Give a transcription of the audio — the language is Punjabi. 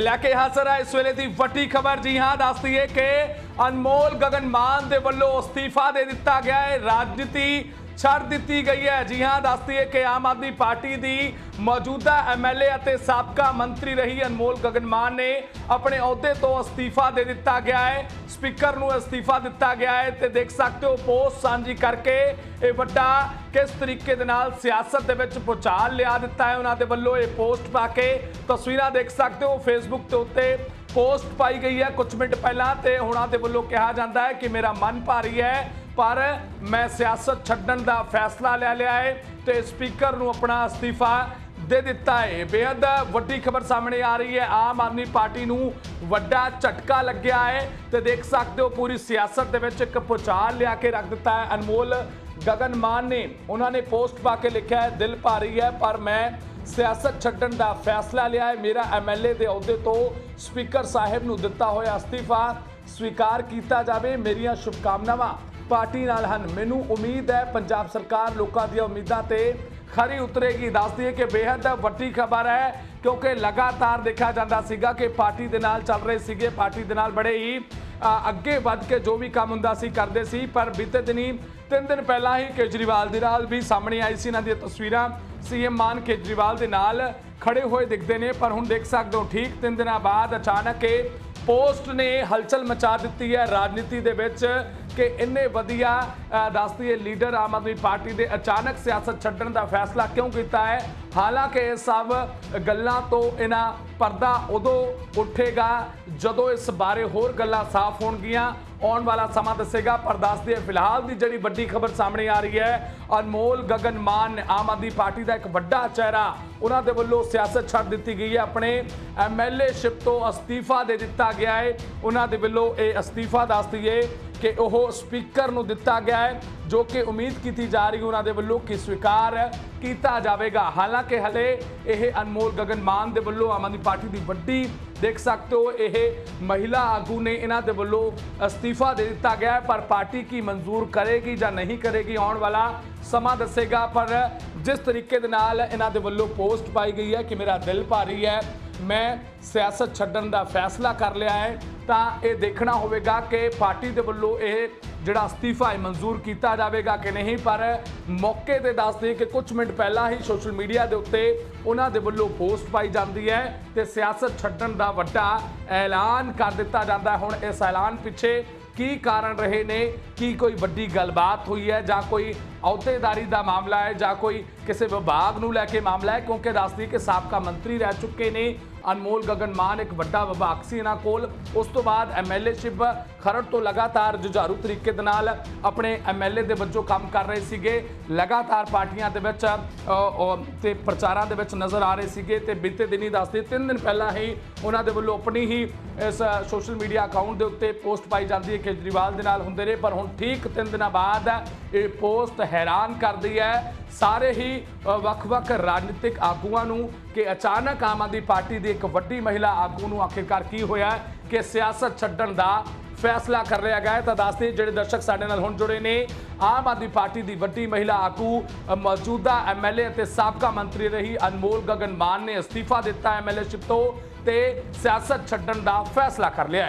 ਲੈ ਕੇ ਹਾਜ਼ਰ ਹੈ ਇਸ ਵੇਲੇ ਦੀ ਵੱਡੀ ਖਬਰ ਜੀ ਹਾਂ, ਦੱਸ ਦਈਏ ਕਿ ਅਨਮੋਲ ਗਗਨ ਮਾਨ ਦੇ ਵੱਲੋਂ ਅਸਤੀਫਾ ਦੇ ਦਿੱਤਾ ਗਿਆ ਹੈ। ਰਾਜਨੀਤੀ ਛੱਡ ਦਿੱਤੀ ਗਈ ਹੈ। ਜੀ ਹਾਂ, ਦੱਸ ਦਈਏ ਕਿ ਆਮ ਆਦਮੀ ਪਾਰਟੀ ਦੀ ਮੌਜੂਦਾ ਐਮਐਲਏ ਅਤੇ ਸਾਬਕਾ ਮੰਤਰੀ ਰਹੀ ਅਨਮੋਲ ਗਗਨਮਾਨ ਨੇ ਆਪਣੇ ਅਹੁਦੇ ਤੋਂ ਅਸਤੀਫਾ ਦੇ ਦਿੱਤਾ ਗਿਆ ਹੈ। ਸਪੀਕਰ ਨੂੰ ਅਸਤੀਫਾ ਦਿੱਤਾ ਗਿਆ ਹੈ ਤੇ ਦੇਖ ਸਕਦੇ ਹੋ, ਪੋਸਟ ਸਾਂਝੀ ਕਰਕੇ ਇਹ ਵੱਡਾ ਕਿਸ ਤਰੀਕੇ ਦੇ ਨਾਲ ਸਿਆਸਤ ਦੇ ਵਿੱਚ ਭੁਚਾਲ ਲਿਆ ਦਿੱਤਾ ਹੈ ਉਹਨਾਂ ਦੇ ਵੱਲੋਂ ਇਹ ਪੋਸਟ ਪਾ ਕੇ। ਤਸਵੀਰਾਂ ਦੇਖ ਸਕਦੇ ਹੋ, ਫੇਸਬੁੱਕ ਦੇ ਉੱਤੇ ਪੋਸਟ ਪਾਈ ਗਈ ਹੈ ਕੁਝ ਮਿੰਟ ਪਹਿਲਾਂ ਤੇ ਉਹਨਾਂ ਦੇ ਵੱਲੋਂ ਕਿਹਾ ਜਾਂਦਾ ਹੈ ਕਿ ਮੇਰਾ ਮਨ ਭਾਰੀ ਹੈ। ਪਰ ਮੈਂ ਸਿਆਸਤ ਛੱਡਣ ਦਾ ਫੈਸਲਾ ਲੈ ਲਿਆ ਹੈ ਤੇ ਸਪੀਕਰ ਨੂੰ ਆਪਣਾ ਅਸਤੀਫਾ ਦੇ ਦਿੱਤਾ ਹੈ ਬੇहद ਵੱਡੀ ਖਬਰ ਸਾਹਮਣੇ ਆ ਰਹੀ ਹੈ ਆਮ ਆਦਮੀ ਪਾਰਟੀ ਨੂੰ ਵੱਡਾ ਝਟਕਾ ਲੱਗਿਆ ਹੈ ਤੇ ਦੇਖ ਸਕਦੇ ਹੋ ਪੂਰੀ ਸਿਆਸਤ ਦੇ ਵਿੱਚ ਇੱਕ ਭੁਚਾਲ ਲਿਆ ਕੇ ਰੱਖ ਦਿੱਤਾ ਹੈ। ਅਨਮੋਲ ਗਗਨ ਮਾਨ ਨੇ ਉਹਨਾਂ ਨੇ ਪੋਸਟ ਪਾ ਕੇ ਲਿਖਿਆ ਹੈ, ਦਿਲ ਭਾਰੀ ਹੈ, ਪਰ ਮੈਂ ਸਿਆਸਤ ਛੱਡਣ ਦਾ ਫੈਸਲਾ ਲਿਆ ਹੈ ਮੇਰਾ ਐਮਐਲਏ ਦੇ ਅਹੁਦੇ ਤੋਂ ਸਪੀਕਰ ਸਾਹਿਬ ਨੂੰ ਦਿੱਤਾ ਹੋਇਆ ਅਸਤੀਫਾ ਸਵੀਕਾਰ ਕੀਤਾ ਜਾਵੇ। ਮੇਰੀਆਂ ਸ਼ੁਭਕਾਮਨਾਵਾਂ। ਪਾਰਟੀ ਨਾਲ ਹਨ। ਮੈਨੂੰ ਉਮੀਦ ਹੈ ਪੰਜਾਬ ਸਰਕਾਰ ਲੋਕਾਂ ਦੀਆਂ ਉਮੀਦਾਂ ਤੇ ਖਰੀ ਉਤਰੇਗੀ। ਦੱਸਦੀ ਹੈ ਕਿ ਬੇਹੱਦ ਵੱਡੀ ਖਬਰ ਹੈ, ਕਿਉਂਕਿ ਲਗਾਤਾਰ ਦੇਖਿਆ ਜਾਂਦਾ ਸੀਗਾ ਕਿ ਪਾਰਟੀ ਦੇ ਨਾਲ ਚੱਲ ਰਹੇ ਸੀਗੇ, ਪਾਰਟੀ ਦੇ ਨਾਲ ਬੜੇ ਹੀ ਅੱਗੇ ਵੱਧ ਕੇ ਜੋ ਵੀ ਕੰਮ ਹੁੰਦਾ ਸੀ ਕਰਦੇ ਸੀ। ਪਰ ਬੀਤੇ ਦਿਨੀ ਤਿੰਨ ਦਿਨ ਪਹਿਲਾਂ ਹੀ ਕੇਜਰੀਵਾਲ ਦੇ ਨਾਲ ਵੀ ਸਾਹਮਣੇ ਆਈ ਸੀ। ਇਹਨਾਂ ਦੀਆਂ ਤਸਵੀਰਾਂ ਸੀਐਮ ਮਾਨ ਕੇਜਰੀਵਾਲ ਦੇ ਨਾਲ ਖੜੇ ਹੋਏ ਦਿਖਦੇ ਨੇ, ਪਰ ਹੁਣ ਦੇਖ ਸਕਦੇ ਹੋ ਠੀਕ ਤਿੰਨ ਦਿਨਾਂ ਬਾਅਦ ਅਚਾਨਕ ਇਹ ਪੋਸਟ ਨੇ ਹਲਚਲ ਮਚਾ ਦਿੱਤੀ ਹੈ। ਰਾਜਨੀਤੀ ਦੇ ਵਿੱਚ ਕਿ ਇੰਨੇ ਵਧੀਆ ਅ, ਦੱਸਦੀ ਹੈ ਲੀਡਰ ਆਮ ਆਦਮੀ ਪਾਰਟੀ ਦੇ ਅਚਾਨਕ ਸਿਆਸਤ ਛੱਡਣ ਦਾ ਫੈਸਲਾ ਕਿਉਂ ਕੀਤਾ ਹੈ? ਹਾਲਾਂਕਿ ਇਹ ਸਭ ਗੱਲਾਂ ਤੋਂ ਇਹਨਾਂ ਪਰਦਾ ਉਦੋਂ ਉੱਠੇਗਾ ਜਦੋਂ ਇਸ ਬਾਰੇ ਹੋਰ ਗੱਲਾਂ ਸਾਫ਼ ਹੋਣਗੀਆਂ। ਆਉਣ ਵਾਲਾ ਸਮਾਂ ਦੱਸੇਗਾ। ਪਰ ਦੱਸਦੇ ਫਿਲਹਾਲ ਦੀ ਜਿਹੜੀ ਵੱਡੀ ਖਬਰ ਸਾਹਮਣੇ ਆ ਰਹੀ ਹੈ ਅਨਮੋਲ ਗਗਨ ਮਾਨ ਆਮ ਆਦਮੀ ਪਾਰਟੀ ਦਾ ਇੱਕ ਵੱਡਾ ਚਿਹਰਾ ਉਹਨਾਂ ਦੇ ਵੱਲੋਂ ਸਿਆਸਤ ਛੱਡ ਦਿੱਤੀ ਗਈ ਹੈ। ਆਪਣੇ ਐਮਐਲਏ ਸ਼ਿਪ ਤੋਂ ਅਸਤੀਫਾ ਦੇ ਦਿੱਤਾ ਗਿਆ ਹੈ। ਉਹਨਾਂ ਦੇ ਵੱਲੋਂ ਇਹ ਅਸਤੀਫਾ ਦੱਸ ਦਈਏ ਕਿ ਉਹ ਸਪੀਕਰ ਨੂੰ ਦਿੱਤਾ ਗਿਆ ਹੈ, ਜੋ ਕਿ ਉਮੀਦ ਕੀਤੀ ਜਾ ਰਹੀ ਉਹਨਾਂ ਦੇ ਵੱਲੋਂ ਕਿ ਸਵੀਕਾਰ ਕੀਤਾ ਜਾਵੇਗਾ। ਹਾਲਾਂਕਿ ਹਲੇ ਇਹ ਅਨਮੋਲ ਗਗਨ ਮਾਨ ਦੇ ਵੱਲੋਂ ਆਮ ਆਦਮੀ ਪਾਰਟੀ ਦੀ ਵੱਡੀ ਦੇਖ ਸਕਦੇ ਹੋ, ਇਹ ਮਹਿਲਾ ਆਗੂ ਨੇ ਇਹਨਾਂ ਦੇ ਵੱਲੋਂ ਅਸਤੀਫਾ ਦੇ ਦਿੱਤਾ ਗਿਆ ਪਰ ਪਾਰਟੀ ਕੀ ਮਨਜ਼ੂਰ ਕਰੇਗੀ ਜਾਂ ਨਹੀਂ ਕਰੇਗੀ, ਆਉਣ ਵਾਲਾ ਸਮਾਂ ਦੱਸੇਗਾ। ਪਰ ਜਿਸ ਤਰੀਕੇ ਦੇ ਨਾਲ ਇਹਨਾਂ ਦੇ ਵੱਲੋਂ ਪੋਸਟ ਪਾਈ ਗਈ ਹੈ ਕਿ ਮੇਰਾ ਦਿਲ ਭਾਰੀ ਹੈ ਮੈਂ ਸਿਆਸਤ ਛੱਡਣ ਦਾ ਫੈਸਲਾ ਕਰ ਲਿਆ ਹੈ, ਤਾਂ ਇਹ ਦੇਖਣਾ ਹੋਵੇਗਾ ਕਿ ਪਾਰਟੀ ਦੇ ਵੱਲੋਂ ਇਹ ਜਿਹੜਾ ਅਸਤੀਫਾ ਹੈ ਮਨਜ਼ੂਰ ਕੀਤਾ ਜਾਵੇਗਾ ਕਿ ਨਹੀਂ, ਪਰ ਮੌਕੇ ਤੇ ਦੱਸਦੇ ਕਿ ਕੁਝ ਮਿੰਟ ਪਹਿਲਾਂ ਹੀ ਸੋਸ਼ਲ ਮੀਡੀਆ ਦੇ ਉੱਤੇ ਉਹਨਾਂ ਦੇ ਵੱਲੋਂ ਪੋਸਟ ਪਾਈ ਜਾਂਦੀ ਹੈ ਤੇ ਸਿਆਸਤ ਛੱਡਣ ਦਾ ਵੱਡਾ ਐਲਾਨ ਕਰ ਦਿੱਤਾ ਜਾਂਦਾ ਹੈ। ਹੁਣ ਇਸ ਐਲਾਨ ਪਿੱਛੇ ਕੀ ਕਾਰਨ ਰਹੇ ਨੇ, ਕੀ ਕੋਈ ਵੱਡੀ ਗੱਲਬਾਤ ਹੋਈ ਹੈ ਜਾਂ ਕੋਈ ਅਹੁਦੇਦਾਰੀ ਦਾ ਮਾਮਲਾ ਹੈ ਜਾਂ ਕੋਈ ਕਿਸੇ ਵਿਭਾਗ ਨੂੰ ਲੈ ਕੇ ਮਾਮਲਾ ਹੈ ਕਿਉਂਕਿ ਦੱਸਦੀ ਕਿ ਸਾਬਕਾ ਮੰਤਰੀ ਰਹਿ ਚੁੱਕੇ ਨੇ ਅਨਮੋਲ ਗਗਨ ਮਾਨ ਇੱਕ ਵੱਡਾ ਵਿਭਾਗ ਸੀ ਇਹਨਾਂ ਕੋਲ। ਉਸ ਤੋਂ ਬਾਅਦ ਐਮਐਲਏਸ਼ਿਪ ਖਰੜ ਤੋਂ ਲਗਾਤਾਰ ਜੁਝਾਰੂ ਤਰੀਕੇ ਦੇ ਨਾਲ ਆਪਣੇ ਐਮਐਲਏ ਦੇ ਵਜੋਂ ਕੰਮ ਕਰ ਰਹੇ ਸੀਗੇ। ਲਗਾਤਾਰ ਪਾਰਟੀਆਂ ਦੇ ਵਿੱਚ ਅ, ਤੇ ਪ੍ਰਚਾਰਾਂ ਦੇ ਵਿੱਚ ਨਜ਼ਰ ਆ ਰਹੇ ਸੀਗੇ ਤੇ ਬੀਤੇ ਦਿਨੀ ਦੱਸਦੇ ਤਿੰਨ ਦਿਨ ਪਹਿਲਾਂ ਹੀ ਉਹਨਾਂ ਦੇ ਵੱਲੋਂ ਆਪਣੀ ਹੀ ਇਸ ਸੋਸ਼ਲ ਮੀਡੀਆ ਅਕਾਊਂਟ ਦੇ ਉੱਤੇ ਪੋਸਟ ਪਾਈ ਜਾਂਦੀ ਹੈ ਕੇਜਰੀਵਾਲ ਦੇ ਨਾਲ ਹੁੰਦੇ ਨੇ ਪਰ ਹੁਣ ਠੀਕ ਤਿੰਨ ਦਿਨਾਂ ਬਾਅਦ ਇਹ ਪੋਸਟ ਹੈਰਾਨ ਕਰਦੀ ਹੈ ਸਾਰੇ ਹੀ ਵੱਖ-ਵੱਖ ਰਾਜਨੀਤਿਕ ਆਗੂਆਂ ਨੂੰ ਕਿ ਅਚਾਨਕ ਆਮ ਆਦਮੀ ਪਾਰਟੀ ਦੀ ਇੱਕ ਵੱਡੀ ਮਹਿਲਾ ਆਗੂ ਨੂੰ ਆਖਿਰਕਾਰ ਕੀ ਹੋਇਆ ਕਿ ਸਿਆਸਤ ਛੱਡਣ ਦਾ ਫੈਸਲਾ ਕਰ ਲਿਆ ਗਿਆ ਹੈ? ਤਾਂ ਦੱਸਦੇ ਜਿਹੜੇ ਦਰਸ਼ਕ ਸਾਡੇ ਨਾਲ ਹੁਣ ਜੁੜੇ ਨੇ ਆਮ ਆਦਮੀ ਪਾਰਟੀ ਦੀ ਵੱਡੀ ਮਹਿਲਾ ਆਗੂ ਅ, ਮੌਜੂਦਾ ਐਮਐਲਏ ਅਤੇ ਸਾਬਕਾ ਮੰਤਰੀ ਰਹੀ ਅਨਮੋਲ ਗਗਨ ਮਾਨ ਨੇ ਅਸਤੀਫਾ ਦਿੱਤਾ ਐਮਐਲਏਸ਼ਿਪ ਤੋਂ ਤੇ ਸਿਆਸਤ ਛੱਡਣ ਦਾ ਫੈਸਲਾ ਕਰ ਲਿਆ ਹੈ।